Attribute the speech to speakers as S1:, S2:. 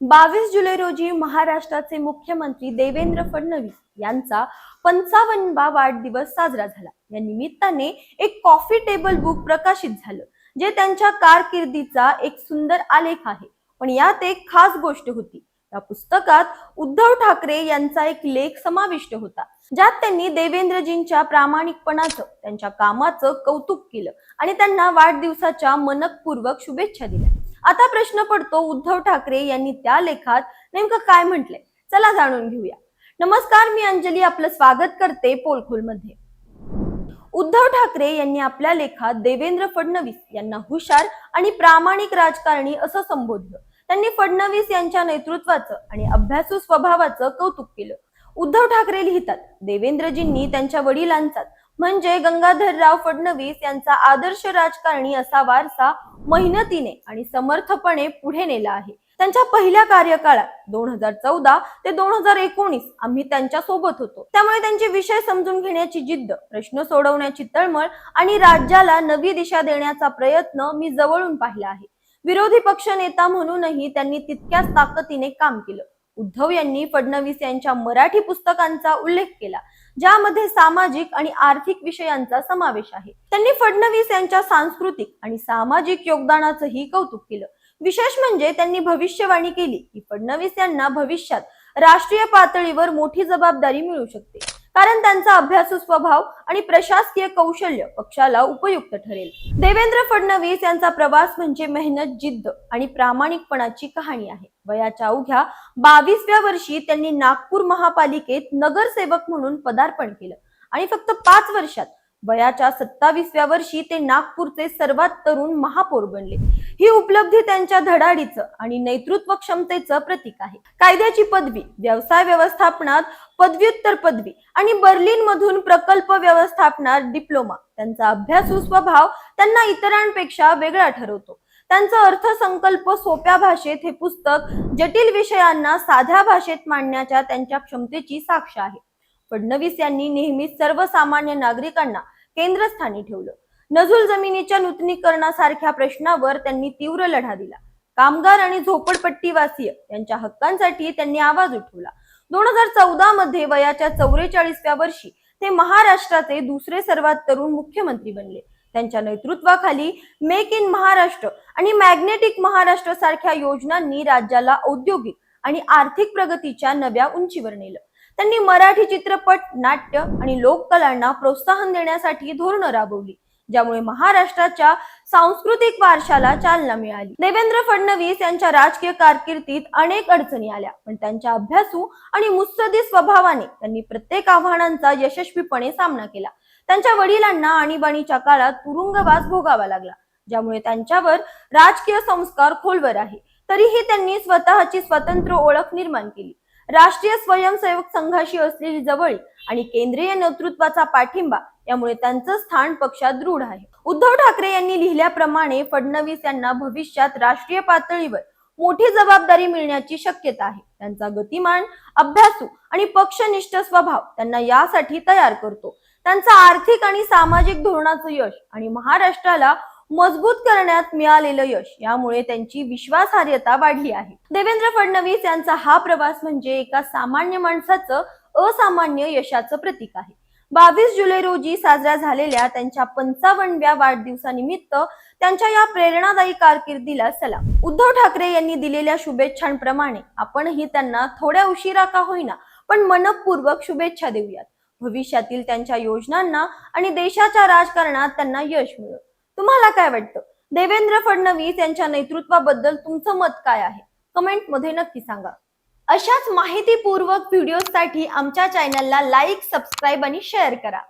S1: बावीस जुलै रोजी महाराष्ट्राचे मुख्यमंत्री देवेंद्र फडणवीस यांचा पंचावन्नवा वाढदिवस साजरा झाला. या निमित्ताने एक कॉफी टेबल बुक प्रकाशित झालं जे त्यांच्या कारकिर्दीचा एक सुंदर आलेख आहे. पण यात एक खास गोष्ट होती. या पुस्तकात उद्धव ठाकरे यांचा एक लेख समाविष्ट होता ज्यात त्यांनी देवेंद्रजींच्या प्रामाणिकपणाचं त्यांच्या कामाचं कौतुक केलं आणि त्यांना वाढदिवसाच्या मनकपूर्वक शुभेच्छा दिल्या. आता प्रश्न पडतो उद्धव ठाकरे यांनी त्या लेखात नेमकं काय म्हटलंय? चला जाणून घेऊया. नमस्कार मी अंजली आपलं स्वागत करते पोलखोलमध्ये. उद्धव ठाकरे यांनी आपल्या लेखात देवेंद्र फडणवीस यांना हुशार आणि प्रामाणिक राजकारणी असं संबोधलं. त्यांनी फडणवीस यांच्या नेतृत्वाचं आणि अभ्यासू स्वभावाचं कौतुक केलं. उद्धव ठाकरे लिहितात देवेंद्रजींनी त्यांच्या वडिलांचा म्हणजे गंगाधरराव फडणवीस यांचा आदर्श राजकारणी असा वारसा मेहनतीने आणि समर्थपणे पुढे नेला आहे. त्यांच्या पहिल्या कार्यकाळात दोन हजार चौदा ते दोन हजार एकोणीस आम्ही त्यांच्यासोबत होतो. त्यामुळे त्यांचे विषय समजून घेण्याची जिद्द प्रश्न सोडवण्याची तळमळ आणि राज्याला नवी दिशा देण्याचा प्रयत्न मी जवळून पाहिला आहे. विरोधी पक्ष नेता म्हणूनही त्यांनी तितक्याच ताकदीने काम केलं. उद्धव यांनी फडणवीस यांच्या मराठी पुस्तकांचा उल्लेख केला. ज्यामध्ये सामाजिक आणि आर्थिक विषयांचा समावेश आहे. त्यांनी फडणवीस यांच्या सांस्कृतिक आणि सामाजिक योगदानाचंही कौतुक केलं. विशेष म्हणजे त्यांनी भविष्यवाणी केली की फडणवीस यांना भविष्यात राष्ट्रीय पातळीवर मोठी जबाबदारी मिळू शकते. कारण त्यांचा अभ्यासू स्वभाव आणि प्रशासकीय कौशल्य पक्षाला उपयुक्त ठरेल. देवेंद्र फडणवीस यांचा प्रवास म्हणजे मेहनत जिद्द आणि प्रामाणिकपणाची कहाणी आहे. वयाच्या अवघ्या बावीसव्या वर्षी त्यांनी नागपूर महापालिकेत नगरसेवक म्हणून पदार्पण केलं आणि फक्त पाच वर्षात वयाच्या सत्तावीसव्या वर्षी ते नागपूरचे सर्वात तरुण महापौर बनले. ही उपलब्धी त्यांच्या धडाडीचं आणि नेतृत्व क्षमतेचं प्रतीक आहे. कायद्याची पदवी व्यवसाय व्यवस्थापनात पदव्युत्तर पदवी आणि बर्लिन मधून प्रकल्प व्यवस्थापनात डिप्लोमा. त्यांचा अभ्यासू स्वभाव त्यांना इतरांपेक्षा वेगळा ठरवतो. त्यांचा अर्थसंकल्प सोप्या भाषेत हे पुस्तक जटिल विषयांना साध्या भाषेत मांडण्याच्या त्यांच्या क्षमतेची साक्ष आहे. फडणवीस यांनी नेहमीच सर्वसामान्य नागरिकांना केंद्रस्थानी ठेवलं. नजूल जमिनीच्या नूतनीकरणासारख्या प्रश्नावर त्यांनी तीव्र लढा दिला. कामगार आणि झोपडपट्टीवासीय यांच्या हक्कांसाठी त्यांनी आवाज उठवला. दोन हजार चौदा मध्ये वयाच्या चौवेचाळीसव्या वर्षी ते महाराष्ट्राचे दुसरे सर्वात तरुण मुख्यमंत्री बनले. त्यांच्या नेतृत्वाखाली मेक इन महाराष्ट्र आणि मॅग्नेटिक महाराष्ट्र सारख्या योजनांनी राज्याला औद्योगिक आणि आर्थिक प्रगतीच्या नव्या उंचीवर नेलं. त्यांनी मराठी चित्रपट नाट्य आणि लोककलांना प्रोत्साहन देण्यासाठी धोरणं राबवली ज्यामुळे महाराष्ट्राच्या सांस्कृतिक वारशाला चालना मिळाली. देवेंद्र फडणवीस यांच्या राजकीय कारकिर्दीत अनेक अडचणी आल्या पण त्यांच्या अभ्यासू आणि मुत्सदी स्वभावाने त्यांनी प्रत्येक आव्हानांचा यशस्वीपणे सामना केला. त्यांच्या वडिलांना आणीबाणीच्या काळात तुरुंगवास भोगावा लागला ज्यामुळे त्यांच्यावर राजकीय संस्कार खोलवर आहे. तरीही त्यांनी स्वतःची स्वतंत्र ओळख निर्माण केली. राष्ट्रीय स्वयंसेवक संघाशी असलेली जवळी आणि केंद्रीय नेतृत्वाचा पाठिंबा यामुळे त्यांचं स्थान पक्षात दृढ आहे. उद्धव ठाकरे यांनी लिहिल्याप्रमाणे फडणवीस यांना भविष्यात राष्ट्रीय पातळीवर मोठी जबाबदारी मिळण्याची शक्यता आहे. त्यांचा गतिमान अभ्यासू आणि पक्षनिष्ठ स्वभाव त्यांना यासाठी तयार करतो. त्यांचा आर्थिक आणि सामाजिक धोरणाचं यश आणि महाराष्ट्राला मजबूत करण्यात मिळालेलं यश. यामुळे त्यांची विश्वासार्हता वाढली आहे. देवेंद्र फडणवीस यांचा हा प्रवास म्हणजे एका सामान्य माणसाचं असामान्य यशाचं प्रतीक आहे. बावीस जुलै रोजी साजऱ्या झालेल्या त्यांच्या पंचावन्नव्या वाढदिवसानिमित्त त्यांच्या या प्रेरणादायी कारकिर्दीला सलाम. उद्धव ठाकरे यांनी दिलेल्या शुभेच्छांप्रमाणे आपणही त्यांना थोड्या उशिरा का होईना पण मनपूर्वक शुभेच्छा देऊयात. भविष्यातील त्यांच्या योजनांना आणि देशाच्या राजकारणात त्यांना यश मिळो तुम्हाला काय वाटतं? देवेंद्र फडणवीस यांच्या नेतृत्वाबद्दल तुमचं मत काय आहे? कमेंटमध्ये नक्की सांगा. अशाच माहितीपूर्वक व्हिडिओसाठी आमच्या चॅनलला लाईक सबस्क्राईब आणि शेअर करा.